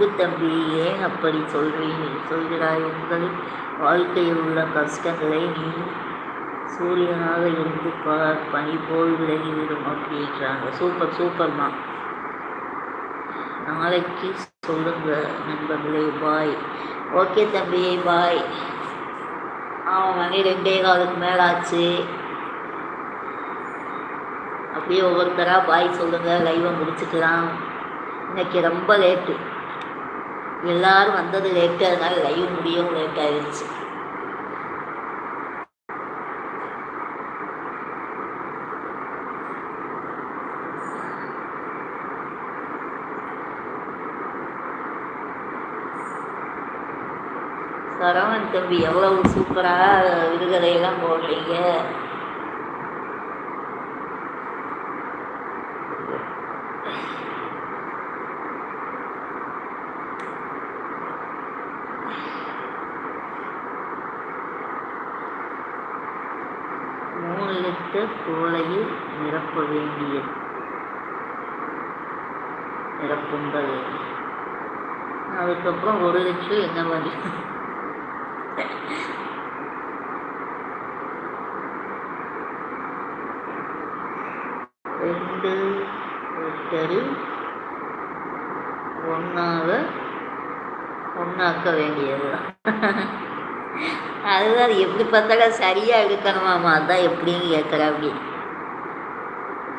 அன்பு தம்பி? ஏன் அப்படி சொல்கிறீ சொல்கிறாய் உங்கள் வாழ்க்கையில் உள்ள கஷ்டங்களை நீ சூரியனாக இருந்து பார் பனி போல் விலகிவிடும் அப்படின்றாங்க. சூப்பர் சூப்பர்மா. நாளைக்கு சொல்லுங்க நண்பர்களே. பாய். ஓகே தம்பி பாய். அவன் மணி ரெண்டே காலுக்கு மேலே ஆச்சு அப்படியே ஒவ்வொருத்தராக பாய் சொல்லுங்கள் லைவை முடிச்சுக்கலாம். இன்னைக்கு ரொம்ப லேட்டு. எல்லாரும் வந்தது லேட்டாக அதனால லைவ் முடியவும் லேட் ஆயிடுச்சு சரவணன் தம்பி எவ்வளவு சூப்பராக விடுகதையெல்லாம் போடுறீங்க. மூணு லிட்டர் நிரப்ப வேண்டிய நிரப்புங்கள். அதுக்கப்புறம் ஒரு லட்சம் என்ன மாதிரி? ரெண்டு லிட்டரில் ஒன்றாக ஒன்றாக்க வேண்டியது அதுதான் அது எப்படி பார்த்தாலும் சரியாக எடுக்கணுமாமா அதான் எப்படின்னு கேட்குற அப்படி.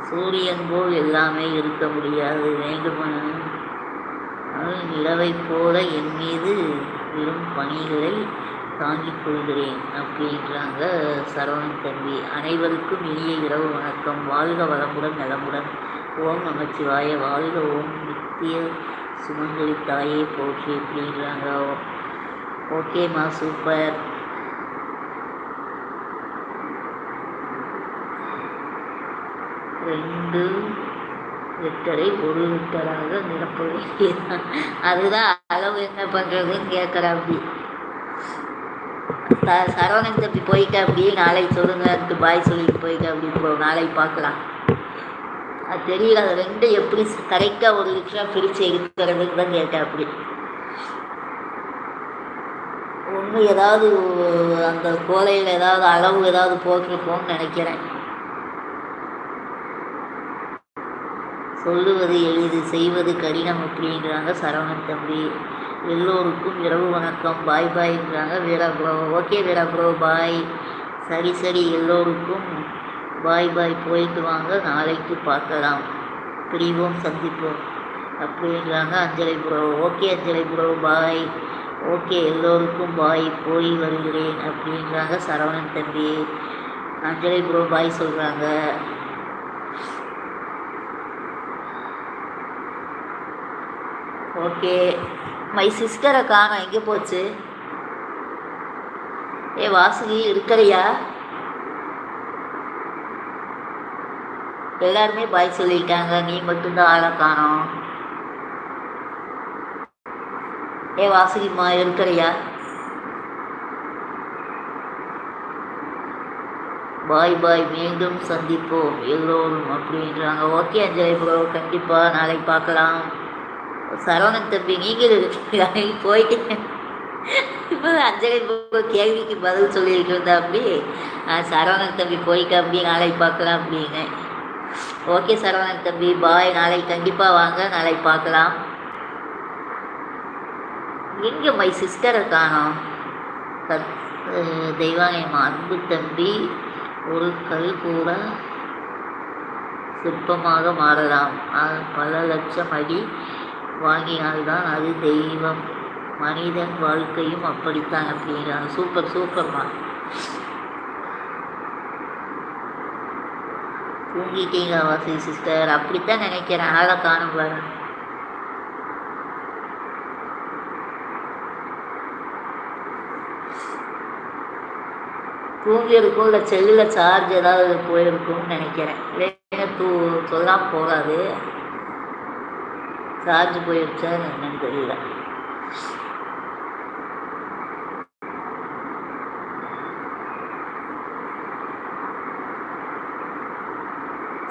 சூரியன் போல் எல்லாமே இருக்க முடியாது. வேண்டுமானால் நிலவை போல என் மீது விழும் பணிகளை தாங்கிக் கொள்கிறேன் அப்படின்றாங்க சரவணன் தம்பி. அனைவருக்கும் இனிய இரவு வணக்கம். வாழ்க வளமுடன் நலமுடன். ஓம் நமச்சிவாய. வாழ்க ஓம் நித்திய சுமங்கலி தாயே போற்றி அப்படின்றாங்க. ஓகேம்மா சூப்பர் ரெண்டு லிட்டரை ஒரு லிட்டராக நிரப்ப அதுதான் அளவு என்ன பண்ணுறதுன்னு கேட்குற அப்படி. ச சரவணன் தம்பி போய்க்க அப்படி நாளை சொல்லுங்க பாய் சொல்லிட்டு போய்க்க அப்படி போ நாளை பார்க்கலாம். அது தெரியல அது ரெண்டும் எப்படி கரெக்டாக ஒரு லிட்டராக பிரித்து எடுக்கிறதுன்னு தான் கேட்டேன் அப்படி. ஒன்று ஏதாவது அந்த கோலையில் ஏதாவது அளவு ஏதாவது போட்டிருப்போம்னு நினைக்கிறேன். சொல்லுவது எளிது செய்வது கடினம் அப்படிங்கிறாங்க சரவணன் தம்பி. எல்லோருக்கும் இரவு வணக்கம். Bye பாய்ங்கிறாங்க Veera bro okay Veera bro bye சரி சரி எல்லோருக்கும் பாய் பாய் போயிட்டு வாங்க. நாளைக்கு பார்க்கலாம். பிரிவோம் சந்திப்போம். அப்படிங்கிறாங்க Anjali bro okay Anjali bro bye okay எல்லோருக்கும் பாய் போய் வருகிறேன் அப்படின்றாங்க சரவணன் தம்பி. அஞ்சலி ப்ரோ பாய் சொல்கிறாங்க ஓகே. மை சிஸ்டரை காணோம். எங்கே போச்சு? ஏ வாசுகி இருக்கிறியா எல்லாருமே பாய் சொல்லிட்டாங்க. நீ மட்டும்தான் ஆளை காணோம். ஏ வாசுகிம்மா இருக்கிறியா பாய் பாய் மீண்டும் சந்திப்போம். எல்லோரும் அப்படின்றாங்க ஓகே அஞ்சலி ப்ரோ கண்டிப்பாக நாளைக்கு பார்க்கலாம். சரவணன் தம்பி நீங்கள் போயிட்டு இப்போ அஞ்சலி ப்ரோ கேள்விக்கு பதில் சொல்லிட்டு அப்படி சரவணன் தம்பி போய் அப்படி நாளைக்கு பார்க்கலாம் அப்படிங்க ஓகே சரவணன் தம்பி பாய் நாளைக்கு கண்டிப்பாக வாங்க. நாளைக்கு பார்க்கலாம். எங்கே மை சிஸ்டரை காணோம் கத் தெய்வாங்கம்மா அன்பு தம்பி ஒரு கல் கூட சிற்பமாக மாறலாம். பல லட்சம் அடி வாங்கினால்தான் அது தெய்வம். மனிதன் வாழ்க்கையும் அப்படித்தான் அப்படிங்கிறாங்க. சூப்பர் சூப்பர்மா தூங்கிட்டீங்க வாசி சிஸ்டர் அப்படித்தான் நினைக்கிறேன். ஆளை காணும் பாருங்க தூங்கியிருக்கும் செல்லில் சார்ஜ் ஏதாவது போயிருக்கும்னு நினைக்கிறேன். இல்லைன்னா தூ சொல்லாமல் போகாது. சார்ஜ் போயிருச்சா என்னன்னு தெரியல.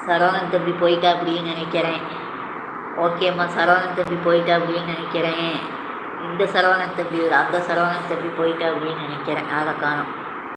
சரவணன் தம்பி போயிட்டா அப்படின்னு நினைக்கிறேன். ஓகேம்மா சரவணன் தம்பி போயிட்டா அப்படின்னு நினைக்கிறேன். இந்த சரவணன் தம்பி அந்த சரவணன் தம்பி போயிட்டா அப்படின்னு நினைக்கிறேன். அதை காணும்.